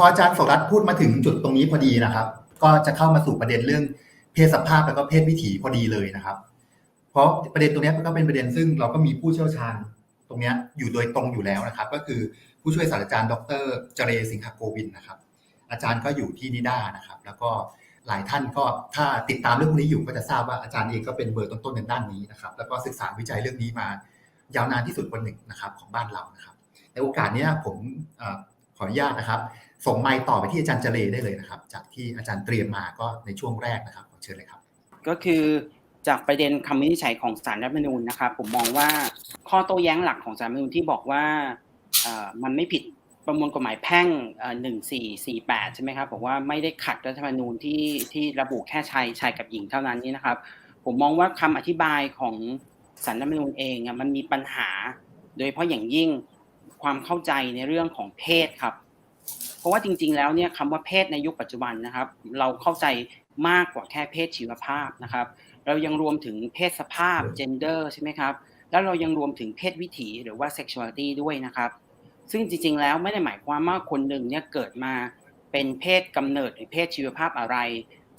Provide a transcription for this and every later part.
อพออาจารย์โสรัตน์พูดมาถึงจุดตรงนี้พอดีนะครับ ก็จะเข้ามาสู่ประเด็นเรื่องเพศสภาพแล้วก็เพศวิถีพอดีเลยนะครับ เพราะประเด็นตรงนี้ก็เป็นประเด็นซึ่งเราก็มีผู้เชี่ยวชาญตรงนี้อยู่โดยตรงอยู่แล้วนะครับ ก็คือผู้ช่วยศาสตราจารย์ ดรเจเรสิงคโกวินนะครับ อาจารย์ก็อยู่ที่นิด้านะครับ แล้วก็หลายท่านก็ถ้าติดตามเรื่องพวกนี้อยู่ก็จะทราบว่าอาจารย์เองก็เป็นเบอร์ต้นๆในด้านนี้นะครับ แล้วก็ศึกษาวิจัยเรื่องนี้มายาวนานที่สุดคนหนึ่งนะครับของบ้านเรานะครับ ในโอกาสนี้ผมขออนุญาตนะครับ ส่งไมค์ต่อไปที่อาจารย์เจเลได้เลยนะครับ จากที่อาจารย์เตรียมมาก็ในช่วงแรกนะครับขอเชิญเลยครับ ก็คือจากประเด็นคำวินิจฉัยของศาลรัฐธรรมนูญนะครับผมมองว่าข้อโต้แย้งหลักของศาลรัฐธรรมนูญที่บอกว่ามันไม่ผิดประมวลกฎหมายแพ่งหนึ่งสี่สี่แปดใช่ไหมครับบอกว่าไม่ได้ขัดรัฐธรรมนูญที่ที่ระบุแค่ชายชายกับหญิงเท่านั้นนี่นะครับ ผมมองว่าคำอธิบายของศาลรัฐธรรมนูญเองมันมีปัญหา โดยเฉพาะอย่างยิ่งความเข้าใจในเรื่องของเพศครับ เพราะว่าจริง ๆ แล้วเนี่ยคำว่าเพศในยุคปัจจุบันนะครับ เราเข้าใจมากกว่าแค่เพศชีวภาพนะครับ เรายังรวมถึงเพศสภาพ gender ใช่ไหมครับ แล้วเรายังรวมถึงเพศวิถีหรือว่า sexuality ด้วยนะครับ ซึ่งจริง ๆ แล้วไม่ได้หมายความว่าคนหนึ่งเนี่ยเกิดมาเป็นเพศกำเนิดหรือเพศชีวภาพอะไร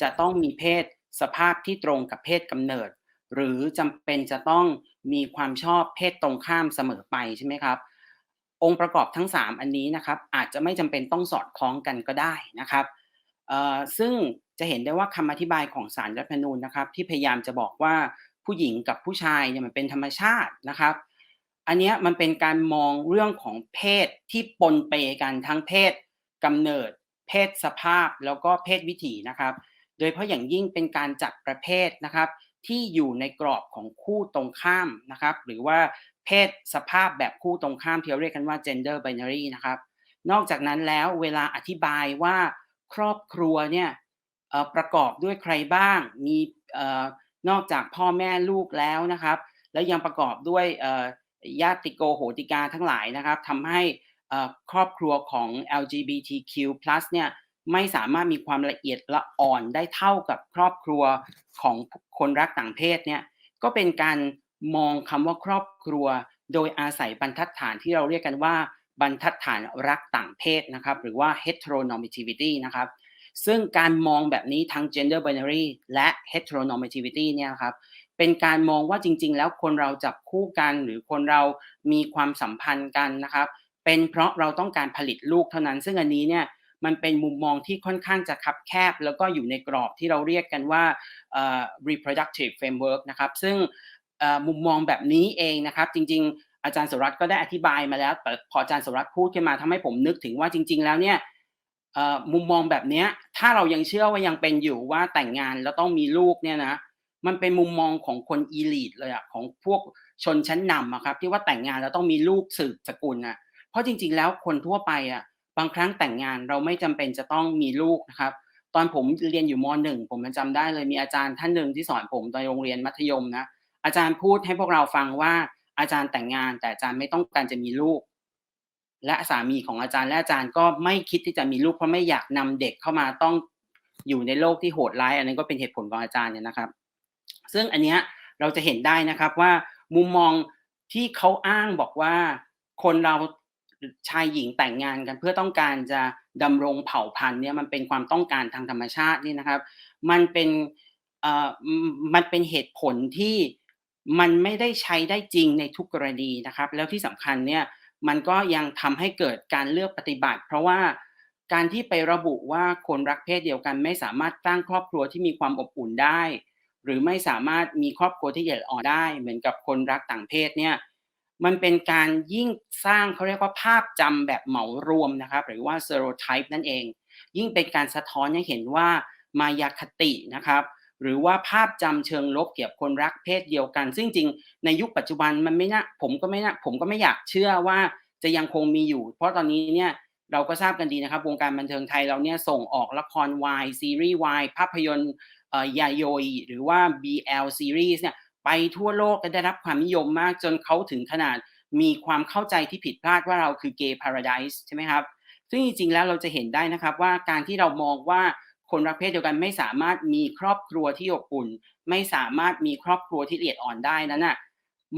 จะต้องมีเพศสภาพที่ตรงกับเพศกำเนิด หรือจำเป็นจะต้องมีความชอบเพศตรงข้ามเสมอไปใช่ไหมครับ องค์ประกอบทั้ง 3 อันนี้นะครับ อาจจะไม่จำเป็นต้องสอดคล้องกันก็ได้นะครับซึ่งจะเห็นได้ว่าคำอธิบายของสารรัฐธรรมนูญนะครับ ที่พยายามจะบอกว่าผู้หญิงกับผู้ชายเนี่ยมันเป็นธรรมชาตินะครับ อันนี้มันเป็นการมองเรื่องของเพศที่ปนเปกันทั้งเพศกำเนิด เพศสภาพแล้วก็เพศวิถีนะครับ โดยเพราะอย่างยิ่งเป็นการจัดประเภทนะครับ ที่อยู่ในกรอบของคู่ตรงข้ามนะครับ หรือว่า ศสภาพแบบคู่ตรงข้ามที่เราเรียกกันว่า gender binary นะครับ นอกจากนั้นแล้วเวลาอธิบายว่าครอบครัวเนี่ยประกอบด้วยใครบ้าง มีนอกจากพ่อแม่ลูกแล้วนะครับ แล้วยังประกอบด้วยญาติโกโหติกาทั้งหลายนะครับทำให้ครอบครัวของ LGBTQ+ เนี่ยไม่สามารถมีความละเอียดละอ่อนได้เท่ากับครอบครัวของคนรักต่างเพศเนี่ยก็เป็นการ มองคำว่าครอบครัว โดยอาศัยบรรทัดฐานที่เราเรียกกันว่า บรรทัดฐานรักต่างเพศนะครับ หรือว่า heteronormativity นะครับ ซึ่งการมองแบบนี้ทั้ง gender binary และ heteronormativity เนี่ยครับเป็นการมองว่าจริง ๆ แล้วคนเราจับคู่กันหรือคนเรามีความสัมพันธ์กันนะครับ เป็นเพราะเราต้องการผลิตลูกเท่านั้น ซึ่งอันนี้เนี่ยมันเป็นมุมมองที่ค่อนข้างจะคับแคบ แล้วก็อยู่ในกรอบที่เราเรียกกันว่า reproductive framework นะครับ ซึ่ง มุมมองแบบนี้เองนะครับ จริง ๆ อาจารย์สุรัตน์ก็ได้อธิบายมาแล้วแต่พออาจารย์สุรัตน์พูดขึ้นมาทำให้ผมนึกถึงว่าจริง ๆ แล้วเนี่ยมุมมองแบบนี้ถ้าเรายังเชื่อว่ายังเป็นอยู่ว่าแต่งงานแล้วต้องมีลูกเนี่ยนะมันเป็นมุมมองของคนอีลีทเลยอะของพวกชนชั้นนำอะครับที่ว่าแต่งงานแล้วต้องมีลูกสืบสกุลอะเพราะจริง ๆ แล้วคนทั่วไปอะบางครั้งแต่งงานเราไม่จำเป็นจะต้องมีลูกนะครับตอนผมเรียนอยู่มหนึ่งผมจำได้เลยมีอาจารย์ท่านหนึ่งที่สอนผมตอนโรงเรียนมัธยมนะ อาจารย์พูดให้พวกเราฟังว่าอาจารย์แต่งงาน แต่อาจารย์ไม่ต้องการจะมีลูก และสามีของอาจารย์และอาจารย์ก็ไม่คิดที่จะมีลูกเพราะไม่อยากนำเด็กเข้ามาต้องอยู่ในโลกที่โหดร้าย อันนี้นก็เป็นเหตุผลของอาจารย์เนี่ยนะครับ ซึ่งอันเนี้ยเราจะเห็นได้นะครับว่ามุมมองที่เขาอ้างบอกว่าคนเราชายหญิงแต่งงานกันเพื่อต้องการจะดำรงเผ่าพันธุ์เนี่ยมันเป็นความต้องการทางธรรมชาตินี่นะครับ มันเป็นเอ่อมันเป็นเหตุผลที่ มันไม่ได้ใช้ได้จริงในทุกกรณีนะครับ แล้วที่สำคัญเนี่ยมันก็ยังทำให้เกิดการเลือกปฏิบัติ เพราะว่าการที่ไประบุว่าคนรักเพศเดียวกัน ไม่สามารถสร้างครอบครัวที่มีความอบอุ่นได้ หรือไม่สามารถมีครอบครัวที่ใหญ่อ่อนได้ เหมือนกับคนรักต่างเพศเนี่ยมันเป็นการยิ่งสร้างเขาเรียกว่าภาพจำแบบเหมารวมนะครับ หรือว่า stereotype นั่นเอง ยิ่งเป็นการสะท้อนให้เห็นว่ามายาคตินะครับ หรือว่าภาพจำเชิงลบเกี่ยวกับคนรักเพศเดียวกัน ซึ่งจริงในยุคปัจจุบันมันไม่น่าผมก็ไม่น่าผมก็ไม่อยากเชื่อว่าจะยังคงมีอยู่ เพราะตอนนี้เนี่ยเราก็ทราบกันดีนะครับวงการบันเทิงไทยเราเนี่ยส่งออกละครวายซีรีส์วายภาพยนตร์ยาโยยหรือว่า BL ซีรีส์เนี่ยไปทั่วโลกและได้รับความนิยมมากจนเขาถึงขนาดมีความเข้าใจที่ผิดพลาดว่าเราคือเกย์พาราไดส์ใช่ไหมครับ ซึ่งจริงๆแล้วเราจะเห็นได้นะครับว่าการที่เรามองว่า คนรักเพศเดียวกันไม่สามารถมีครอบครัวที่อบอุ่น ไม่สามารถมีครอบครัวที่ละเอียดอ่อนได้นั้นน่ะ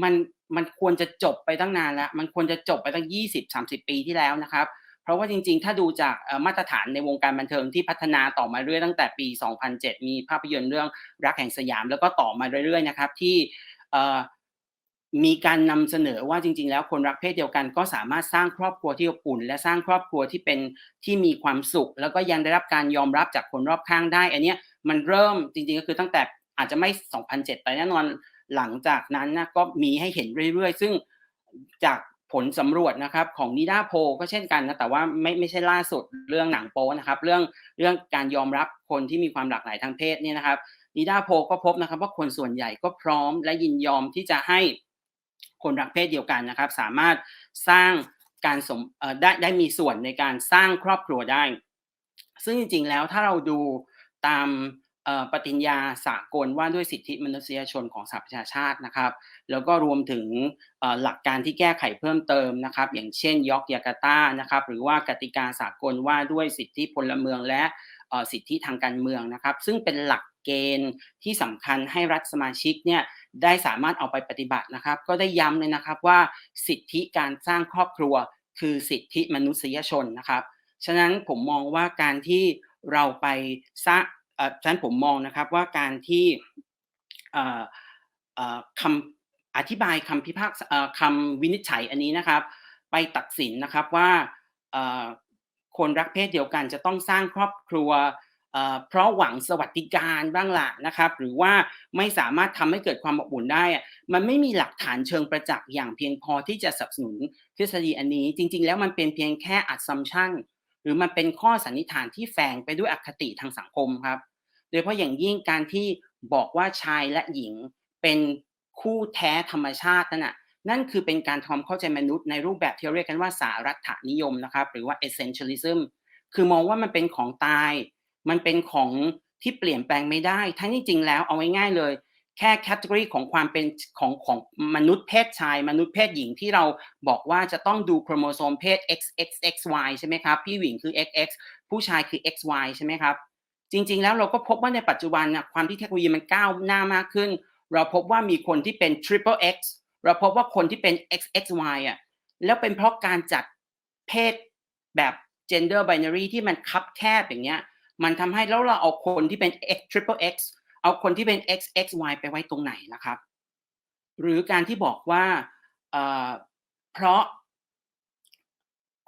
มันมันควรจะจบไปตั้งนานแล้ว มันควรจะจบไปตั้ง 20-30 ปีที่แล้วนะครับ เพราะว่าจริงๆ ถ้าดูจากมาตรฐานในวงการบันเทิงที่พัฒนาต่อมาเรื่อยตั้งแต่ปี 2007 มีภาพยนตร์เรื่องรักแห่งสยามแล้วก็ต่อมาเรื่อยๆนะครับที่ มีการนำเสนอว่าจริง ๆ แล้วคนรักเพศเดียวกันก็สามารถสร้างครอบครัวที่อบอุ่น และสร้างครอบครัวที่เป็นที่มีความสุข แล้วก็ยังได้รับการยอมรับจากคนรอบข้างได้ อันนี้มันเริ่มจริง ๆ ก็คือตั้งแต่อาจจะไม่ 2007แต่แน่นอนหลังจากนั้นนะก็มีให้เห็นเรื่อยๆ ซึ่งจากผลสำรวจนะครับของนิดาโพก็เช่นกันนะแต่ว่าไม่ไม่ใช่ล่าสุดเรื่องหนังโป๊นะครับ เรื่องเรื่องการยอมรับคนที่มีความหลากหลายทางเพศเนี่ยนะครับนิดาโพก็พบนะครับว่าคนส่วนใหญ่ก็พร้อมและยินยอมที่จะให้ คนรักเพศเดียวกันนะครับ สามารถสร้างการสมได้ได้มีส่วนในการสร้างครอบครัวได้ ซึ่งจริงๆแล้วถ้าเราดูตามปฏิญญาสากลว่าด้วยสิทธิมนุษยชนของสหประชาชาตินะครับ แล้วก็รวมถึงหลักการที่แก้ไขเพิ่มเติมนะครับ อย่างเช่นยอกยาการ์ตานะครับ หรือว่ากติกาสากลว่าด้วยสิทธิพลเมืองและสิทธิทางการเมืองนะครับ ซึ่งเป็นหลัก เกณฑ์ที่สำคัญให้รัฐสมาชิกเนี่ยได้สามารถเอาไปปฏิบัตินะครับ ก็ได้ย้ำเลยนะครับว่าสิทธิการสร้างครอบครัว คือสิทธิมนุษยชนนะครับ ฉะนั้นผมมองว่าการที่เราไปสร้างเอ่อฉะนั้นผมมองนะครับว่าการที่อ่อเอ่อคำอธิบายคำพิพากษาคำวินิจฉัยอันนี้นะครับ ไปตัดสินนะครับว่าคนรักเพศเดียวกันจะต้องสร้างครอบครัว เพราะหวังสวัสดิการบ้างล่ะนะครับ หรือว่าไม่สามารถทำให้เกิดความอบอุ่นได้ มันไม่มีหลักฐานเชิงประจักษ์อย่างเพียงพอที่จะสนับสนุนทฤษฎีอันนี้ จริง ๆ แล้วมันเป็นเพียงแค่ assumption หรือมันเป็นข้อสันนิษฐานที่แฝงไปด้วยอคติทางสังคมครับ โดยเฉพาะอย่างยิ่งการที่บอกว่าชายและหญิงเป็นคู่แท้ธรรมชาตินั่นน่ะนั่นคือเป็นการทำเข้าใจมนุษย์ในรูปแบบที่เรียกกันว่าสารัฐนิยมนะครับ หรือว่า essentialism คือมองว่ามันเป็นของตาย มันเป็นของที่เปลี่ยนแปลงไม่ได้ ทั้งที่จริงแล้วเอาไว้ง่ายเลย แค่แคตตากรีของความเป็นของของมนุษย์เพศชาย มนุษย์เพศหญิงที่เราบอกว่าจะต้องดูโครโมโซมเพศ XXXY ใช่ไหมครับ พี่หญิงคือ XX ผู้ชายคือ XY ใช่ไหมครับ จริง ๆ แล้วเราก็พบว่าในปัจจุบันนะความที่เทคโนโลยีมันก้าวหน้ามากขึ้น เราพบว่ามีคนที่เป็น triple X เราพบว่าคนที่เป็น XXY อะแล้วเป็นเพราะการจัดเพศแบบ gender binary ที่มันคับแคบอย่างเงี้ย มันทำให้แล้วเราเอาคนที่เป็น X triple X เอาคนที่เป็น XXY ไปไว้ตรงไหนนะครับ หรือการที่บอกว่าเพราะ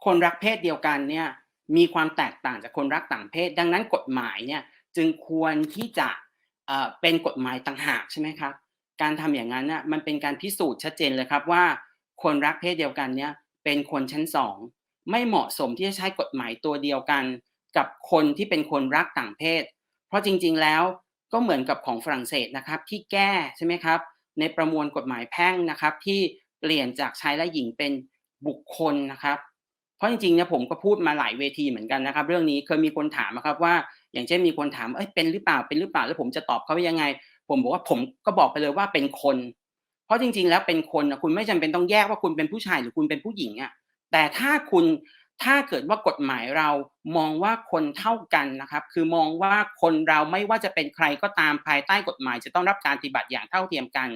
คนรักเพศเดียวกันเนี่ยมีความแตกต่างจากคนรักต่างเพศ ดังนั้นกฎหมายเนี่ยจึงควรที่จะเอ่อเป็นกฎหมายต่างหากใช่ไหมครับ การทำอย่างนั้นน่ะมันเป็นการพิสูจน์ชัดเจนเลยครับว่า คนรักเพศเดียวกันเนี่ยเป็นคนชั้นสองไม่เหมาะสมที่จะใช้กฎหมายตัวเดียวกัน กับคนที่เป็นคนรักต่างเพศ เพราะจริงๆแล้วก็เหมือนกับของฝรั่งเศสนะครับที่แก้ใช่ไหมครับในประมวลกฎหมายแพ่งนะครับ ที่เปลี่ยนจากชายและหญิงเป็นบุคคลนะครับ เพราะจริงๆเนี่ยผมก็พูดมาหลายเวทีเหมือนกันนะครับ เรื่องนี้เคยมีคนถามนะครับว่า อย่างเช่นมีคนถามเอ้ยเป็นหรือเปล่าเป็นหรือเปล่าแล้วผมจะตอบเขาว่ายังไง ผมบอกว่าผมก็บอกไปเลยว่าเป็นคน เพราะจริง ๆ แล้วเป็นคนนะคุณไม่จำเป็นต้องแยกว่าคุณเป็นผู้ชายหรือคุณเป็นผู้หญิงอะแต่ถ้าคุณ ถ้าเกิดว่ากฎหมายเรามองว่าคนเท่ากันนะครับ คือมองว่าคนเราไม่ว่าจะเป็นใครก็ตามภายใต้กฎหมาย จะต้องรับการปฏิบัติอย่างเท่าเทียมกัน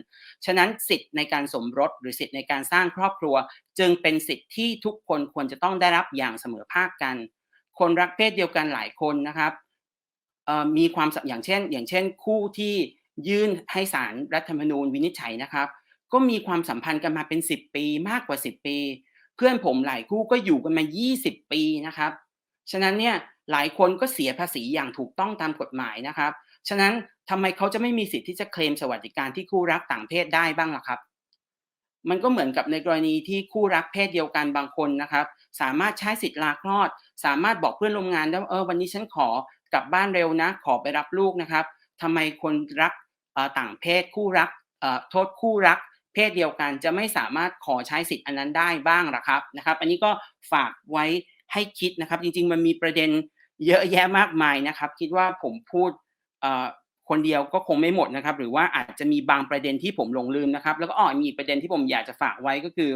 ฉะนั้นสิทธิ์ในการสมรสหรือสิทธิ์ในการสร้างครอบครัว จึงเป็นสิทธิ์ที่ทุกคนควรจะต้องได้รับอย่างเสมอภาคกัน คนรักเพศเดียวกันหลายคนนะครับมีความสัมอย่างเช่น อย่างเช่น คู่ที่ยื่นให้ศาลรัฐธรรมนูญวินิจฉัยนะครับ ก็มีความสัมพันธ์กันมาเป็น 10 ปีมากกว่า 10 ปี พื่อนผมหลายคู่ก็อยู่กันมา 20 ปีนะครับ ฉะนั้นเนี่ยหลายคนก็เสียภาษีอย่างถูกต้องตามกฎหมายนะครับ ฉะนั้นทำไมเขาจะไม่มีสิทธิ์ที่จะเคลมสวัสดิการที่คู่รักต่างเพศได้บ้างล่ะครับ มันก็เหมือนกับในกรณีที่คู่รักเพศเดียวกันบางคนนะครับ สามารถใช้สิทธิ์ลาคลอด สามารถบอกเพื่อนร่วมงานได้ว่าเออวันนี้ฉันขอกลับบ้านเร็วนะ ขอไปรับลูกนะครับทำไมคนรักต่างเพศคู่รักโทษคู่รัก เพศเดียวกันจะไม่สามารถขอใช้สิทธิ์อันนั้นได้บ้างหรอครับนะครับ อันนี้ก็ฝากไว้ให้คิดนะครับ จริง ๆ มันมีประเด็นเยอะแยะมากมายนะครับ คิดว่าผมพูดคนเดียวก็คงไม่หมดนะครับ หรือว่าอาจจะมีบางประเด็นที่ผมลงลืมนะครับ แล้วก็อ๋อมีประเด็นที่ผมอยากจะฝากไว้ก็คือ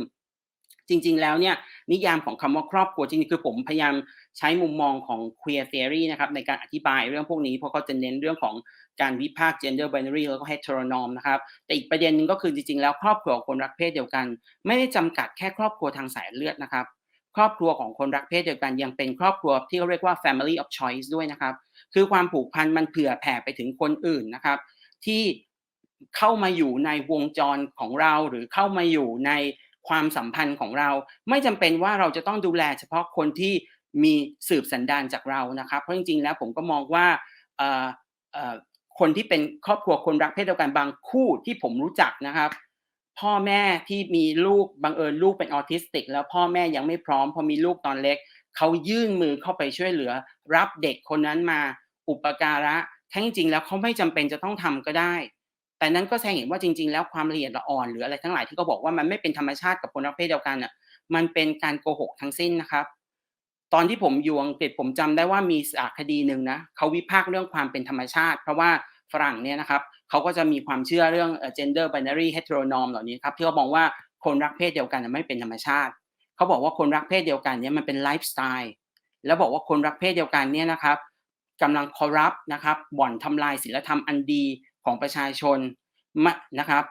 จริง ๆ แล้วเนี่ยนิยามของคำว่าครอบครัวจริงๆคือผมพยายามใช้มุมมองของ queer theory นะครับในการอธิบายเรื่องพวกนี้เพราะเขาจะเน้นเรื่องของการวิพากษ์ gender binary แล้วก็ heteronorm นะครับแต่อีกประเด็นหนึ่งก็คือจริงๆ แล้วครอบครัวของคนรักเพศเดียวกัน ไม่ได้จำกัดแค่ครอบครัวทางสายเลือดนะครับครอบครัวของคนรักเพศเดียวกันยังเป็นครอบครัวที่เขาเรียกว่า family of choice ด้วยนะครับคือความผูกพันมันเผื่อแผ่ไปถึงคนอื่นนะครับที่เข้ามาอยู่ในวงจรของเราหรือเข้ามาอยู่ใน ความสัมพันธ์ของเรา ไม่จำเป็นว่าเราจะต้องดูแลเฉพาะคนที่มีสืบสันดานจากเรานะครับ เพราะจริงๆแล้วผมก็มองว่าคนที่เป็นครอบครัวคนรักเพศเดียวกันบางคู่ที่ผมรู้จักนะครับ พ่อแม่ที่มีลูกบังเอิญลูกเป็นออทิสติก แล้วพ่อแม่ยังไม่พร้อมพอมีลูกตอนเล็กเขายื่นมือเข้าไปช่วยเหลือ รับเด็กคนนั้นมาอุปการะทั้งจริงแล้วเขาไม่จำเป็นจะต้องทำก็ได้ แต่นั้นก็แสดงเห็นว่าจริง ๆ แล้วความละเอียดละอ่อนหรืออะไรทั้งหลายที่เขาบอกว่ามันไม่เป็นธรรมชาติกับคนรักเพศเดียวกันอะมันเป็นการโกหกทั้งสิ้นนะครับ ตอนที่ผมอยู่อังกฤษผมจำได้ว่ามีสารคดีหนึ่งนะเขาวิพากษ์เรื่องความเป็นธรรมชาติ เพราะว่าฝรั่งเนี่ยนะครับเขาก็จะมีความเชื่อเรื่องเอ่อ gender binary heteronorm เหล่านี้ครับที่เขามองว่าคนรักเพศเดียวกันไม่เป็นธรรมชาติเขาบอกว่าคนรักเพศเดียวกันเนี่ยมันเป็นไลฟ์สไตล์แล้วบอกว่าคนรักเพศเดียวกันเนี่ยนะครับกำลังคอร์รัปนะครับบ่อนทำลายศีลธรรมอันดี ของประชาชนมนะครับ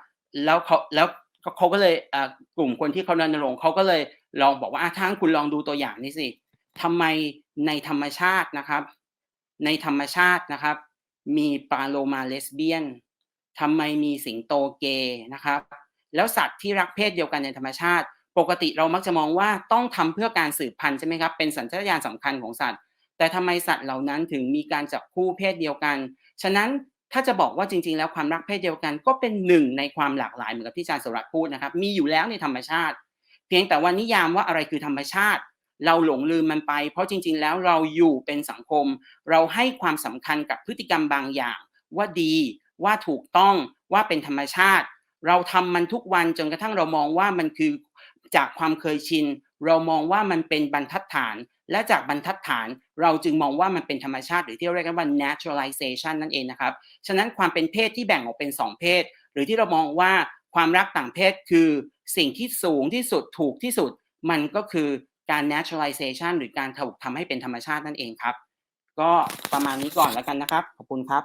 แล้วเขาแล้วเขาก็เลยกลุ่มคนที่เขารณรงเขาก็เลยลองบอกว่าถ้างคุณลองดูตัวอย่างนี้สิทำไมในธรรมชาตินะครับ ในธรรมชาตินะครับ มีปลาโลมาเลสเบี้ยนทำไมมีสิงโตเกย์นะครับ แล้วสัตว์ที่รักเพศเดียวกันในธรรมชาติ ปกติเรามักจะมองว่าต้องทำเพื่อการสืบพันธุ์ใช่ไหมครับเป็นสัญชาตญาณสำคัญของสัตว์ แต่ทำไมสัตว์เหล่านั้นถึงมีการจับคู่เพศเดียวกัน ฉะนั้น ถ้าจะบอกว่าจริง ๆ แล้วความรักเพศเดียวกัน ก็เป็นหนึ่งในความหลากหลายเหมือนกับที่อาจารย์สุรัตน์พูดนะครับ มีอยู่แล้วในธรรมชาติ เพียงแต่ว่านิยามว่าอะไรคือธรรมชาติ เราหลงลืมมันไป เพราะจริง ๆ แล้วเราอยู่เป็นสังคม เราให้ความสำคัญกับพฤติกรรมบางอย่าง ว่าดีว่าถูกต้องว่าเป็นธรรมชาติ เราทำมันทุกวันจนกระทั่งเรามองว่ามันคือจากความเคยชิน เรามองว่ามันเป็นบรรทัดฐาน และจากบรรทัดฐานเราจึงมองว่ามันเป็นธรรมชาติหรือที่เรียกกันว่า naturalization นั่นเองนะครับ ฉะนั้นความเป็นเพศที่แบ่งออกเป็นสองเพศ หรือที่เรามองว่าความรักต่างเพศคือสิ่งที่สูงที่สุดถูกที่สุด มันก็คือการ naturalization หรือการถูกทำให้เป็นธรรมชาตินั่นเองครับ ก็ประมาณนี้ก่อนแล้วกันนะครับ ขอบคุณครับ